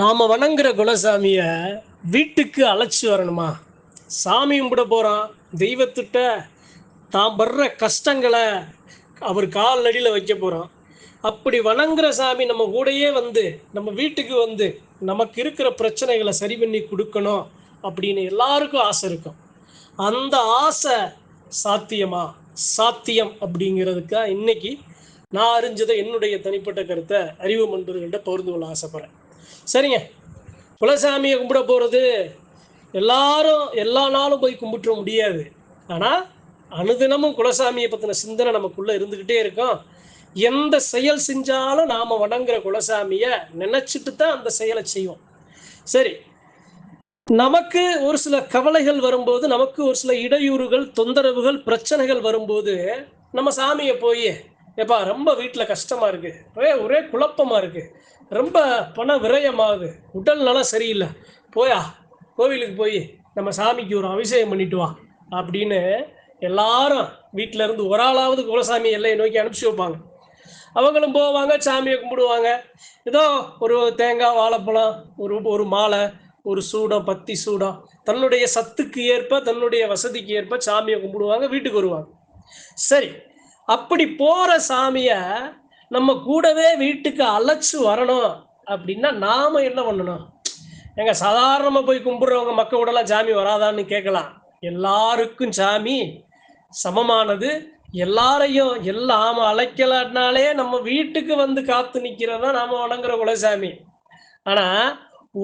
நாம் வணங்குற குலசாமியை வீட்டுக்கு அழைச்சி வரணுமா? சாமி கும்பிட போகிறான் தெய்வத்திட்ட தான் படுற கஷ்டங்களை அவர் கால் அடியில் வைக்க போகிறோம் அப்படி வணங்குற சாமி நம்ம கூடயே வந்து நம்ம வீட்டுக்கு வந்து நமக்கு இருக்கிற பிரச்சனைகளை சரி பண்ணி கொடுக்கணும் அப்படின்னு எல்லாருக்கும் ஆசை இருக்கும். அந்த ஆசை சாத்தியமா? சாத்தியம் அப்படிங்கிறதுக்காக இன்னைக்கு நான் அறிஞ்சதை என்னுடைய தனிப்பட்ட கருத்தை அறிவு மன்றர்கள்ட்ட பகிர்ந்து கொள்ள ஆசைப்பட்றேன். சரிங்க. குலசாமியை கும்பிட போகிறது எல்லாரும் எல்லா நாளும் போய் கும்பிட்டுற முடியாது. ஆனால் அனுதினமும் குலசாமியை பற்றின சிந்தனை நமக்குள்ளே இருந்துக்கிட்டே இருக்கும். எந்த செயல் செஞ்சாலும் நாம் வணங்குற குலசாமியை நினச்சிட்டு தான் அந்த செயலை செய்வோம். சரி. நமக்கு ஒரு சில கவலைகள் வரும்போது நமக்கு ஒரு சில இடையூறுகள் தொந்தரவுகள் பிரச்சனைகள் வரும்போது நம்ம சாமியை போய் ஏப்பா ரொம்ப வீட்டில் கஷ்டமாக இருக்குது ஒரே ஒரே குழப்பமாக இருக்குது ரொம்ப பண விரயமாகுது உடல் நலம் சரியில்லை. போயா கோவிலுக்கு போய் நம்ம சாமிக்கு ஒரு அபிஷேகம் பண்ணிட்டு வா அப்படின்னு எல்லாரும் வீட்டில இருந்து ஒரு ஆளாவது குலசாமி எல்லையை நோக்கி அனுப்பிச்சி வைப்பாங்க. அவங்களும் போவாங்க சாமியை கும்பிடுவாங்க. ஏதோ ஒரு தேங்காய் வாழைப்பழம் ஒரு ஒரு மாலை ஒரு சூடம் பத்தி சூடம். தன்னுடைய சத்துக்கு ஏற்ப தன்னுடைய வசதிக்கு ஏற்ப சாமியை கும்பிடுவாங்க வீட்டுக்கு வருவாங்க. சரி அப்படி போற சாமியை நம்ம கூடவே வீட்டுக்கு அழைச்சு வரணும் அப்படின்னா நாம என்ன பண்ணணும்? எங்க சாதாரணமா போய் கும்பிடுறவங்க மக்கள் கூடலாம் சாமி வராதான்னு கேட்கலாம். எல்லாருக்கும் சாமி சமமானது. எல்லாரையும் எல்லாம் அழைக்கலனாலே நம்ம வீட்டுக்கு வந்து காத்து நிக்கிறதா நாம வணங்குற குலசாமி ஆனா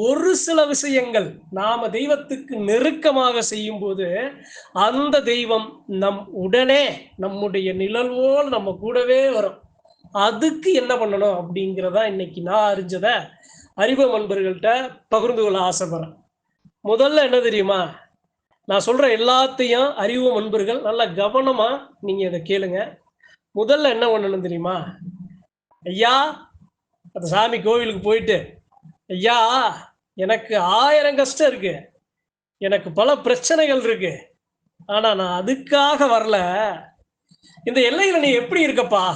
ஒரு சில விஷயங்கள் நாம தெய்வத்துக்கு நெருக்கமாக செய்யும் போது அந்த தெய்வம் நம் உடனே நம்முடைய நிழல்வோல் நம்ம கூடவே வரும். அதுக்கு என்ன பண்ணணும் அப்படிங்கிறதா இன்னைக்கு நான் அறிஞ்சத அறிவு நண்பர்கள்ட்ட பகிர்ந்து கொள்ள ஆசைப்படுறேன். முதல்ல என்ன தெரியுமா? நான் சொல்ற எல்லாத்தையும் அறிவு நண்பர்கள் நல்லா கவனமா நீங்க இதை கேளுங்க. முதல்ல என்ன பண்ணணும் தெரியுமா? ஐயா அந்த சாமி கோவிலுக்கு போயிட்டு ஐயா எனக்கு ஆயிரம் கஷ்டம் இருக்கு. எனக்கு பல பிரச்சனைகள் இருக்கு. ஆனா நான் அதுக்காக வரல. இந்த எல்லையில நீ எப்படி இருக்கப்பா?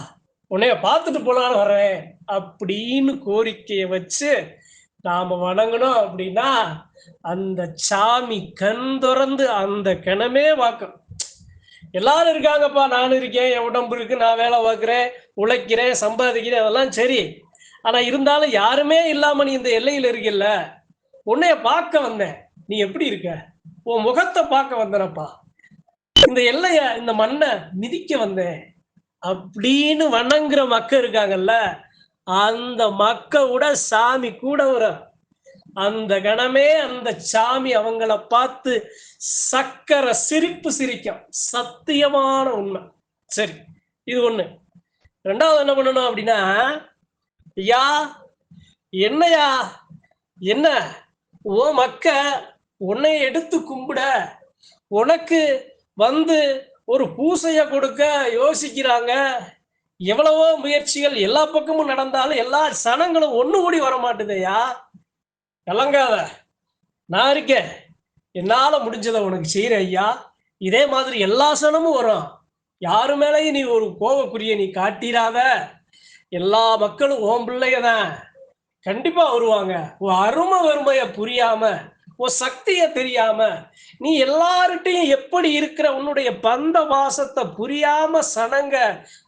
உன்னைய பார்த்துட்டு போலான்னு வரேன் அப்படின்னு கோரிக்கையை வச்சு நாம வணங்கணும் அப்படின்னா அந்த சாமி கண் திறந்து அந்த கணமே வாக்கும் எல்லாரும் இருக்காங்கப்பா நானும் இருக்கேன் என் உடம்பு இருக்கு நான் வேலை பார்க்குறேன் உழைக்கிறேன் சம்பாதிக்கிறேன் அதெல்லாம் சரி. ஆனா இருந்தாலும் யாருமே இல்லாம நீ இந்த எல்லையில இருக்கில்ல. உன்னைய பார்க்க வந்தேன். நீ எப்படி இருக்க? உன் முகத்தை பார்க்க வந்தனப்பா. இந்த எல்லைய இந்த மண்ணை மிதிக்க வந்தேன். அப்படின்னு வணங்குற மக்கள் இருக்காங்கல்ல அந்த மக்களோட சாமி கூட வரும் அந்த கணமே அந்த சாமி அவங்கள பார்த்து சக்கர சிரிப்பு சிரிக்கும். சத்தியமான உண்மை. சரி இது ஒண்ணு. ரெண்டாவது என்ன பண்ணணும் அப்படின்னா ஐயா என்னையா என்ன ஓ மக்க உன்னை எடுத்து கும்பிட உனக்கு வந்து ஒரு பூசைய கொடுக்க யோசிக்கிறாங்க. எவ்வளவோ முயற்சிகள் எல்லா பக்கமும் நடந்தாலும் எல்லா சனங்களும் ஒண்ணு கூடி வர மாட்டுதையா கலங்காத. நான் இருக்கேன். என்னால முடிஞ்சதை உனக்கு செய்யற ஐயா. இதே மாதிரி எல்லா சனமும் வரும். யாரு மேலேயும் நீ ஒரு கோவக்குரிய நீ காட்டிடாத எல்லா மக்களும் ஓம் பிள்ளையதான். கண்டிப்பா வருவாங்க. உன் அருமை வறுமைய புரியாம உன் சக்தியை தெரியாம நீ எல்லார்கிட்டையும் எப்படி இருக்கிற உன்னுடைய பந்த வாசத்தை புரியாம சனங்க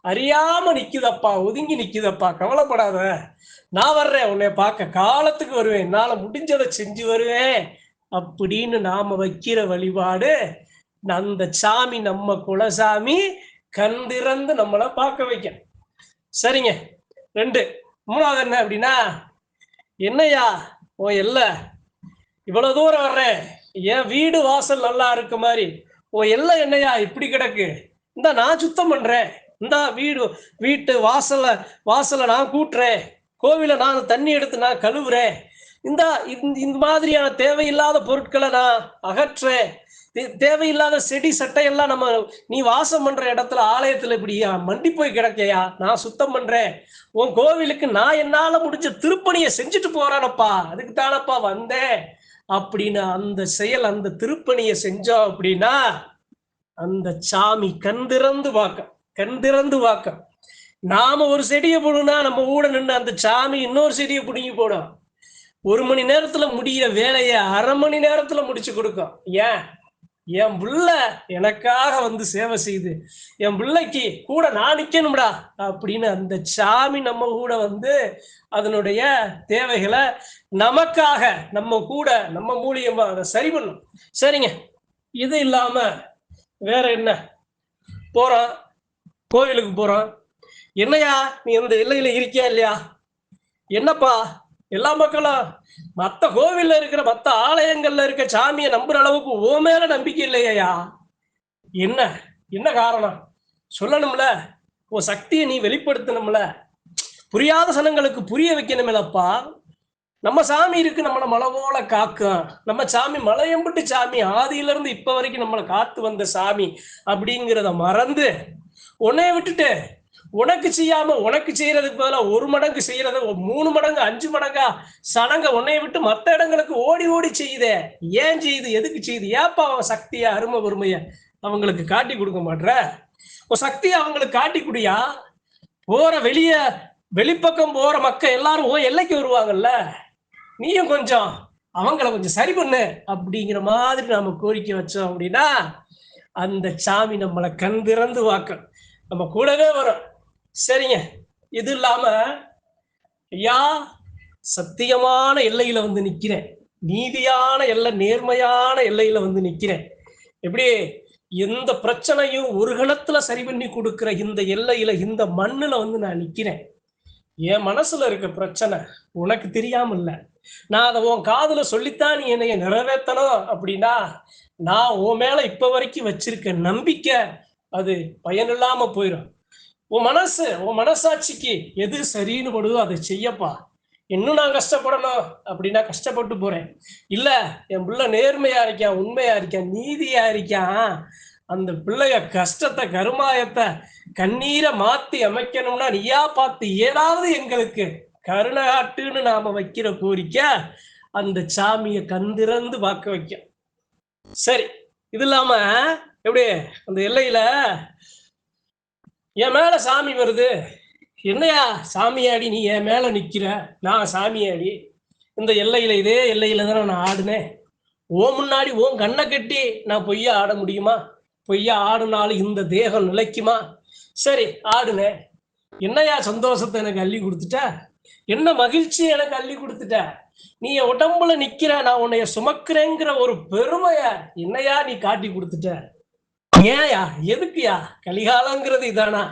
அறியாம நிக்குதப்பா ஒதுங்கி நிக்குதப்பா கவலைப்படாத. நான் வர்றேன் உன்னை பார்க்க காலத்துக்கு வருவேன் என்னால முடிஞ்சதை செஞ்சு வருவேன் அப்படின்னு நாம வைக்கிற வழிபாடு அந்த சாமி நம்ம குலசாமி கண் திறந்து நம்மளை பார்க்க வைக்க சரிங்க. ரெண்டு. மூணாவது என்ன அப்படின்னா என்னையா ஓ இல்லை இவ்வளவு தூரம் வர்றேன் என் வீடு வாசல் நல்லா இருக்க மாதிரி. ஓ எல்லாம் என்னையா இப்படி கிடக்கு? இந்த நான் சுத்தம் பண்றேன். இந்த வீடு வீட்டு வாசலை வாசலை நான் கூட்டுறேன். கோவில நான் தண்ணி எடுத்து நான் கழுவுறேன். இந்த இந்த மாதிரியான தேவையில்லாத பொருட்களை நான் அகற்றேன். தேவையில்லாத செடி சட்டையெல்லாம் நம்ம நீ வாசம் பண்ற இடத்துல ஆலயத்துல இப்படியா மண்டி போய் கிடக்கையா? நான் சுத்தம் பண்றேன். உன் கோவிலுக்கு நான் என்னால முடிஞ்ச திருப்பணியை செஞ்சுட்டு போறானப்பா. அதுக்கு தானப்பா வந்தேன். அப்படின்னு அந்த செயல் அந்த திருப்பணியை செஞ்சோம் அப்படின்னா அந்த சாமி கண் திறந்து பார்க்க கண் திறந்து பார்க்க. நாம ஒரு செடியை போடணும்னா நம்ம கூட நின்று அந்த சாமி இன்னொரு செடியை பிடுங்கி போடும். ஒரு மணி நேரத்துல முடிகிற வேலையை அரை மணி நேரத்துல முடிச்சு கொடுக்கும். ஏன்? என் புள்ள எனக்காக வந்து சேவை செய்து என் பிள்ளைக்கு கூட நான் நிக்கணும்டா அப்படின்னு அந்த சாமி நம்ம கூட வந்து அதனுடைய தேவைகளை நமக்காக நம்ம கூட நம்ம மூலியமா அதை சரி பண்ணும் சரிங்க. இது இல்லாம வேற என்ன? போறோம் கோவிலுக்கு போறோம் என்னையா நீ இந்த இல்லையில இருக்கியா இல்லையா? என்னப்பா? எல்லா மக்களும் மத்த கோவில்ல இருக்கிற மத்த ஆலயங்கள்ல இருக்க சாமியை நம்புற அளவுக்கு ஓ மேல நம்பிக்கை இல்லையா என்ன? என்ன காரணம்? சொல்லணும்ல. உன் சக்தியை நீ வெளிப்படுத்தணும்ல. புரியாத சனங்களுக்கு புரிய வைக்கணுமில்லப்பா. நம்ம சாமி இருக்கு நம்மளை மலை போல காக்கும். நம்ம சாமி மலையம்பட்டு சாமி ஆதியில இருந்து இப்ப வரைக்கும் நம்மளை காத்து வந்த சாமி அப்படிங்கிறத மறந்து உன்னைய விட்டுட்டு உனக்கு செய்யாம உனக்கு செய்யறதுக்கு பதிலா ஒரு மடங்கு செய்யறத மூணு மடங்கு அஞ்சு மடங்கா சனங்க உன்னைய விட்டு மற்ற இடங்களுக்கு ஓடி ஓடி செய்யுதே. ஏன் செய்யுது? எதுக்கு செய்யுது? ஏப்பா அவன் சக்தியா அருமை பொறுமைய அவங்களுக்கு காட்டி கொடுக்க மாட்ற? உன் சக்தியை அவங்களுக்கு காட்டி குடியா? போற வெளிய வெளிப்பக்கம் போற மக்கள் எல்லாரும் ஓ எல்லைக்கு வருவாங்கல்ல? நீயும் கொஞ்சம் அவங்கள கொஞ்சம் சரி பண்ணு அப்படிங்கிற மாதிரி நாம கோரிக்கை வச்சோம் அப்படின்னா அந்த சாமி நம்மளை கண் திறந்து வாக்கும் நம்ம கூடவே வரும். சரிங்க. இது இல்லாம ஐயா சத்தியமான எல்லையில வந்து நிக்கிறேன். நீதியான எல்லை நேர்மையான எல்லையில வந்து நிக்கிறேன். எப்படி? எந்த பிரச்சனையும் ஒரு கணத்துல சரி பண்ணி கொடுக்குற இந்த எல்லையில இந்த மண்ணுல வந்து நான் நிக்கிறேன். என் மனசுல இருக்க பிரச்சனை உனக்கு தெரியாம இல்ல நான் அதை உன் காதுல சொல்லித்தான் நீ என்னைய நிறைவேற்றணும் அப்படின்னா நான் உன் மேல இப்ப வரைக்கும் வச்சிருக்க நம்பிக்கை அது பயனில்லாம போயிடும் உன் மனசு உன் மனசாட்சிக்கு எது சரின்னு படுதோ அதை செய்யப்பா. இன்னும் நான் கஷ்டப்படணும் அப்படின்னா கஷ்டப்பட்டு போறேன். இல்ல என் பிள்ளை நேர்மையா இருக்கான் உண்மையா இருக்கான் நீதியா இருக்கான் அந்த பிள்ளைய கஷ்டத்தை கருமாயத்தை கண்ணீரை மாத்தி அமைக்கணும்னா நீயா பார்த்து ஏதாவது எங்களுக்கு கருணை காட்டுன்னு நாம வைக்கிற கோரிக்கை அந்த சாமியை கந்திறந்து பார்க்க வைக்கும். சரி இது இல்லாம எப்படி அந்த எல்லையில என் மேல சாமி வருது? என்னையா சாமியாடி நீ என் மேல நிக்கிற? நான் சாமியாடி. இந்த எல்லையில இதே எல்லையில தானே நான் ஆடுனேன். ஓ முன்னாடி ஓன் கண்ணை கட்டி நான் பொய்யா ஆட முடியுமா? பொய்யா ஆடுனாலும் இந்த தேகம் நிலைக்குமா? சரி ஆடுனே. என்னையா சந்தோஷத்தை எனக்கு அள்ளி கொடுத்துட்ட? என்ன மகிழ்ச்சி எனக்கு அள்ளி கொடுத்துட்ட? நீ என் உடம்புல நிக்கிற நான் உன்னைய சுமக்கிறேங்கிற ஒரு பெருமைய என்னையா நீ காட்டி கொடுத்துட்ட? ஏன்யா எதுக்குயா? கலிகாலங்கிறது இதானா?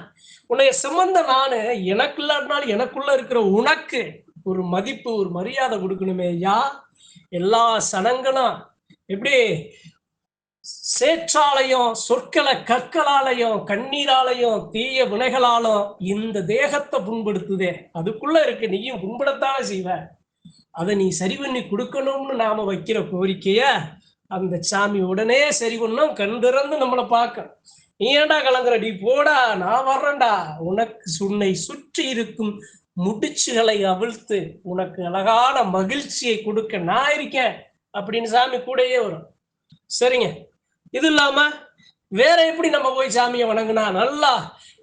உன்னைய சுமந்த நானு எனக்குள்ள இருந்தாலும் எனக்குள்ள இருக்கிற உனக்கு ஒரு மதிப்பு ஒரு மரியாதை கொடுக்கணுமே யா எல்லா சனங்களும் எப்படி? சேற்றாலையும் சொற்களை கற்களாலையும் கண்ணீராலையும் தீய வினைகளாலும் இந்த தேகத்தை புண்படுத்துதே. அதுக்குள்ள இருக்கு நீயும் புண்படத்தானே செய்வ. அதை நீ சரி பண்ணி கொடுக்கணும்னு நாம வைக்கிற கோரிக்கைய அந்த சாமி உடனே சரி பண்ணும் கண் திறந்து நம்மளை பார்க்க நீ ஏன்டா கலங்குற? நீ போடா நான் வர்றேன்டா. உனக்கு உன்னை சுற்றி இருக்கும் முடிச்சுகளை அவிழ்த்து உனக்கு அழகான மகிழ்ச்சியை கொடுக்க நான் இருக்கேன் அப்படின்னு சாமி கூடயே வரும். சரிங்க. இது இல்லாம வேற எப்படி நம்ம போய் சாமியை வணங்கினா? நல்லா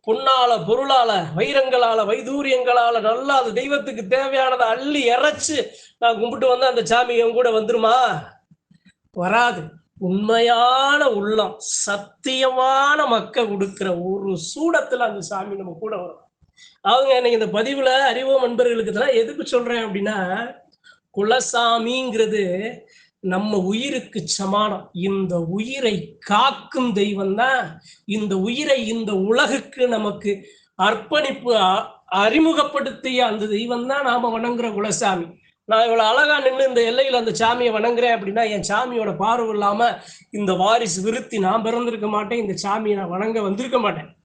பொன்னால பொருளால வைரங்களால வைதூரியங்களால நல்லா அது தெய்வத்துக்கு தேவையானதை அள்ளி இறைச்சு நான் கும்பிட்டு வந்து அந்த சாமி என் கூட வந்துருமா? வராது. உண்மையான உள்ளம் சத்தியமான மக்க கொடுக்கிற ஒரு சூடத்துல அந்த சாமி நம்ம கூட வரும். அவங்க இன்னைக்கு இந்த பதிவுல அறிவோம் நண்பர்களுக்கு தான் எதுக்கு சொல்றேன் அப்படின்னா குலசாமிங்கிறது நம்ம உயிருக்கு சமானம். இந்த உயிரை காக்கும் தெய்வம் தான் இந்த உயிரை இந்த உலகுக்கு நமக்கு அர்ப்பணிப்பு அ- அறிமுகப்படுத்திய அந்த தெய்வம் தான் நாம வணங்குற குலசாமி. நான் இவ்வளவு அழகா நின்று இந்த எல்லையில அந்த சாமியை வணங்குறேன் அப்படின்னா என் சாமியோட பார்வை இல்லாம இந்த வாரிசு விருத்தி நான் பிறந்திருக்க மாட்டேன். இந்த சாமியை நான் வணங்க வந்திருக்க மாட்டேன்.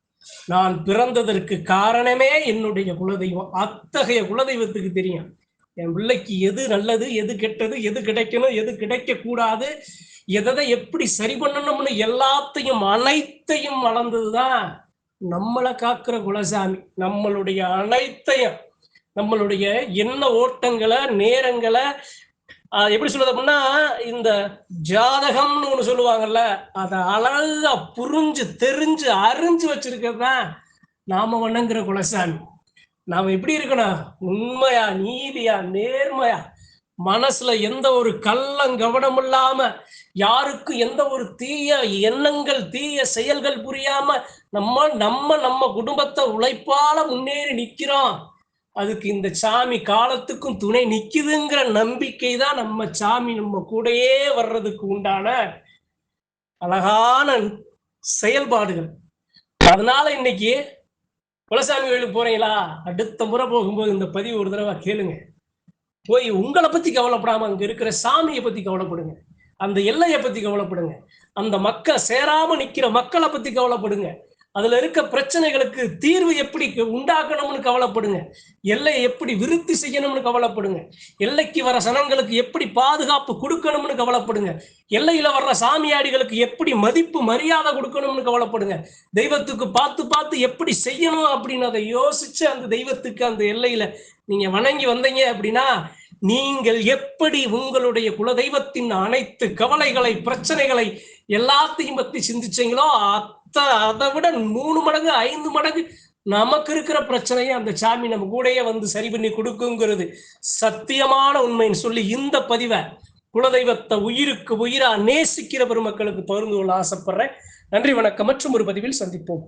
நான் பிறந்ததற்கு காரணமே என்னுடைய குலதெய்வம். அத்தகைய குலதெய்வத்துக்கு தெரியும். என் பிள்ளைக்கு எது நல்லது எது கெட்டது எது கிடைக்கணும் எது கிடைக்க கூடாது எதை எப்படி சரி பண்ணணும்னு எல்லாத்தையும் அனைத்தையும் வளர்ந்ததுதான் நம்மளை காக்குற குலசாமி. நம்மளுடைய அனைத்தையும் நம்மளுடைய என்ன ஓட்டங்களை நேரங்களை ஆஹ் எப்படி சொல்றது அப்படின்னா இந்த ஜாதகம்னு ஒண்ணு சொல்லுவாங்கல்ல அதை அழகா புரிஞ்சு தெரிஞ்சு அறிஞ்சு வச்சிருக்கிறது தான் நாம வணங்குற குலசாமி. நாம எப்படி இருக்கணும்? உண்மையா நீதியா நேர்மையா? மனசுல எந்த ஒரு கள்ளம் கவனம் இல்லாம யாருக்கும் எந்த ஒரு தீய எண்ணங்கள் தீய செயல்கள் புரியாம நம்ம நம்ம நம்ம குடும்பத்தை உழைப்பால முன்னேறி நிக்கிறோம். அதுக்கு இந்த சாமி காலத்துக்கும் துணை நிக்குதுங்கிற நம்பிக்கை தான் நம்ம சாமி நம்ம கூடயே வர்றதுக்கு உண்டான அழகான செயல்பாடுகள். அதனால இன்னைக்கு குலசாமி கோயிலுக்கு போறீங்களா? அடுத்த முறை போகும்போது இந்த பதிவு ஒரு தடவை கேளுங்க. போய் உங்களை பத்தி கவலைப்படாம அங்க இருக்கிற சாமியை பத்தி கவலைப்படுங்க. அந்த எல்லையை பத்தி கவலைப்படுங்க. அந்த மக்கள் சேராம நிக்கிற மக்களை பத்தி கவலைப்படுங்க. அதுல இருக்க பிரச்சனைகளுக்கு தீர்வு எப்படி உண்டாக்கணும்னு கவலைப்படுங்க. எல்லையை எப்படி விருத்தி செய்யணும்னு கவலைப்படுங்க. எல்லைக்கு வர சனங்களுக்கு எப்படி பாதுகாப்பு கொடுக்கணும்னு கவலைப்படுங்க. எல்லையில வர்ற சாமியாடிகளுக்கு எப்படி மதிப்பு மரியாதை கொடுக்கணும்னு கவலைப்படுங்க. தெய்வத்துக்கு பார்த்து பார்த்து எப்படி செய்யணும் அப்படின்னு அதை யோசிச்சு அந்த தெய்வத்துக்கு அந்த எல்லையில நீங்க வணங்கி வந்தீங்க அப்படின்னா நீங்கள் எப்படி உங்களுடைய குலதெய்வத்தின் அனைத்து கவலைகளை பிரச்சனைகளை எல்லாத்தையும் பத்தி சிந்திச்சீங்களோ அத்த அதை விட மூணு மடங்கு ஐந்து மடங்கு நமக்கு இருக்கிற பிரச்சனையை அந்த சாமி நம்ம கூடயே வந்து சரி பண்ணி கொடுக்குங்கிறது சத்தியமான உண்மைன்னு சொல்லி இந்த பதிவை குலதெய்வத்தை உயிருக்கு உயிரா நேசிக்கிற பெருமக்களுக்கு பகிர்ந்து கொள்ள ஆசைப்படுறேன். நன்றி வணக்கம். மற்றும் ஒரு பதிவில் சந்திப்போம்.